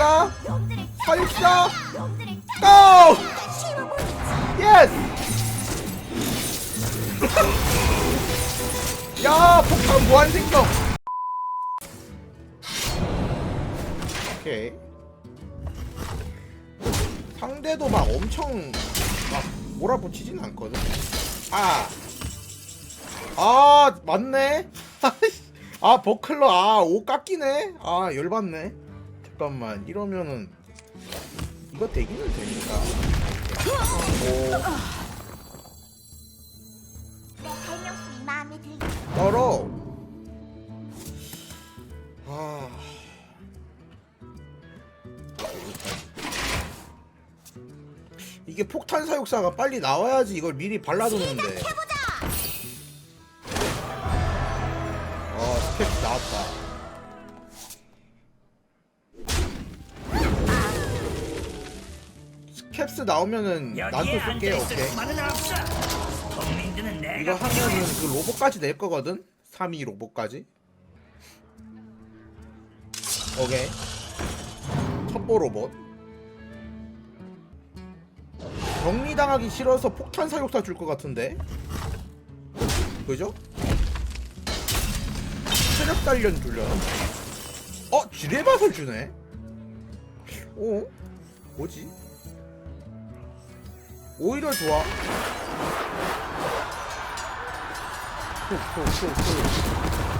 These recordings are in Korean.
놈들을 사육사 놈들을 고! 예스! 야 폭탄 무한 생성! 오케이. 상대도 막 엄청 막 몰아붙이진 않거든. 아! 아 맞네. 아 버클러 아 옷 깎이네? 아 열받네 잠깐만 이러면은 이거 되기는 되니까 내 마음에 들고 떨어. 아. 이게 폭탄 사육사가 빨리 나와야지 이걸 미리 발라두는데. 어, 스텝 나왔다. 캡스 나오면은 여기에 쓸게요, 오케이. 이거 하면은 그 로봇까지 낼 거거든? 3위 로봇까지. 오케이. 첩보 로봇. 정리당하기 싫어서 폭탄 사육사 줄 것 같은데? 그죠? 체력 단련 주려나? 어? 지뢰밭을 주네? 어? 뭐지? 오히려 좋아.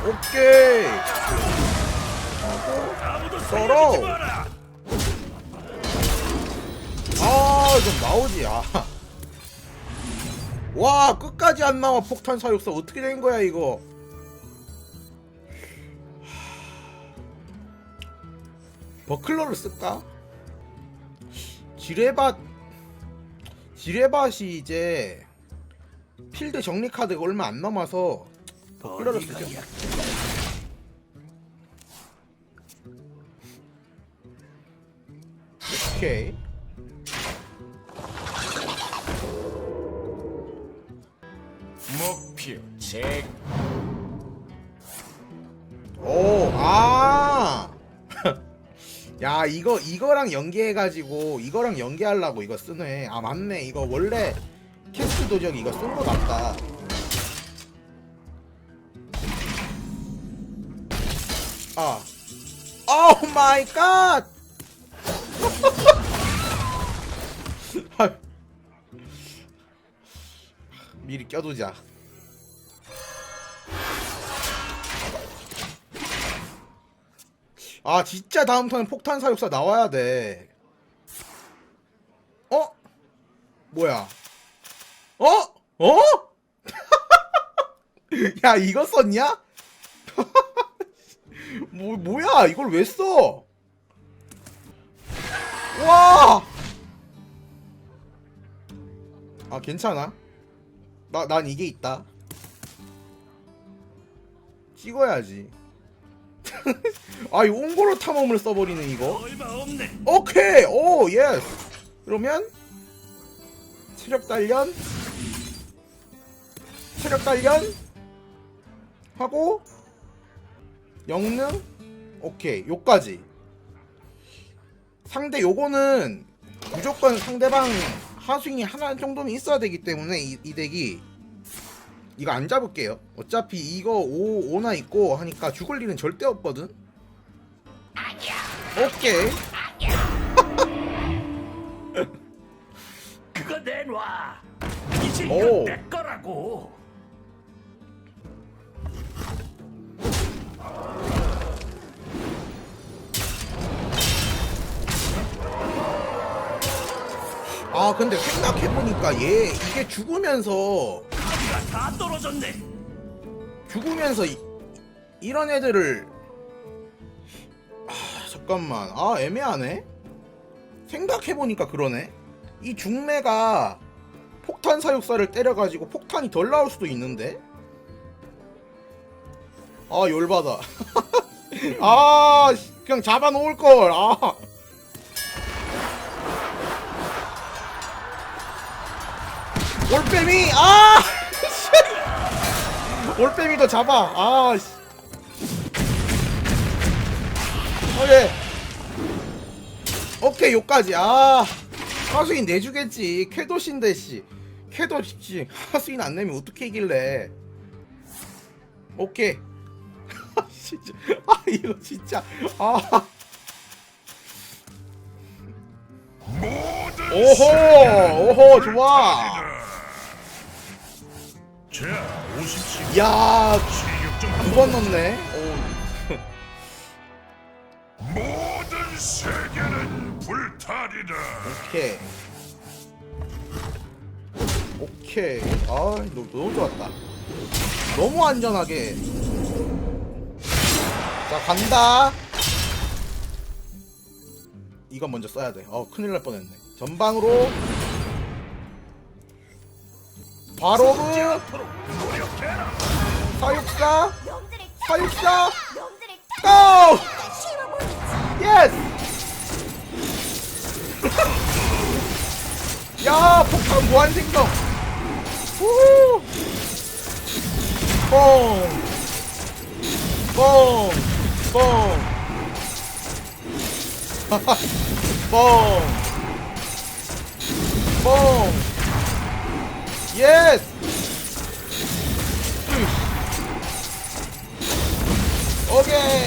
오케이. 썰어. 아, 좀 나오지. 아. 와, 끝까지 안 나와 폭탄 사육사 어떻게 된 거야 이거? 버클러를 쓸까? 지뢰밭 지뢰밭이 이제 필드 정리 카드가 얼마 안 남아서 어디가 쓰죠. 약- 오케이. 목표 제 오, 야, 이거 이거랑 연계해 가지고 이거랑 연계하려고 이거 쓰네. 아, 맞네. 이거 원래 캐스트 도적 이거 쓴 거 같다. 아. 오 마이 갓. 미리 껴두자. 아 진짜 다음 턴에 폭탄 사육사 나와야 돼. 어? 뭐야? 어? 어? 야 이거 썼냐? 뭐 뭐야 이걸 왜 써? 와! 아 괜찮아. 나 난 이게 있다. 찍어야지. 아, 이 옹고로 탐험을 써버리는 이거. 오케이, 오, 예스. 그러면 체력 단련, 체력 단련 하고 영능, 오케이, 요까지. 상대 요거는 무조건 상대방 하수인이 하나 정도는 있어야 되기 때문에 이, 이 덱이 이거 안 잡을게요. 어차피 이거 5, 5나 있고 하니까 죽을 일은 절대 없거든. 오케이. 그거 내놔. 이제 오. 이건 내 거라고. 아 근데 생각해보니까 얘 이게 죽으면서 카드가 다 떨어졌네. 죽으면서 이, 이런 애들을. 아 잠깐만. 아 애매하네. 생각해보니까 그러네. 이 중매가 폭탄 사육사를 때려가지고 폭탄이 덜 나올 수도 있는데? 아 열받아. 아 씨, 그냥 잡아놓을걸. 아. 올빼미! 아 올빼미도 잡아. 아 씨. 오케이. 오케이 요까지. 아 하수인 내주겠지. 쾌도신데 씨. 쾌도 씨. 하수인 안 내면 어떻게 이길래? 오케이. 아 진짜. 아 이거 진짜. 아. 오호! 오호 좋아. 야 체육 두번 넣네. 오 모든 세계는 불탈이다. 오케이. 오케이. 아 너, 너무 좋았다. 너무 안전하게. 자 간다. 이건 먼저 써야 돼 어 큰일 날 뻔했네. 전방으로 바로브 노력해라. 사육사 사육사 고! 예스! 야, 폭탄 무한 생성! 우후! 뽕! 뽕! 뽕! 뽕! 뽕! 예스! 오케이! 오호!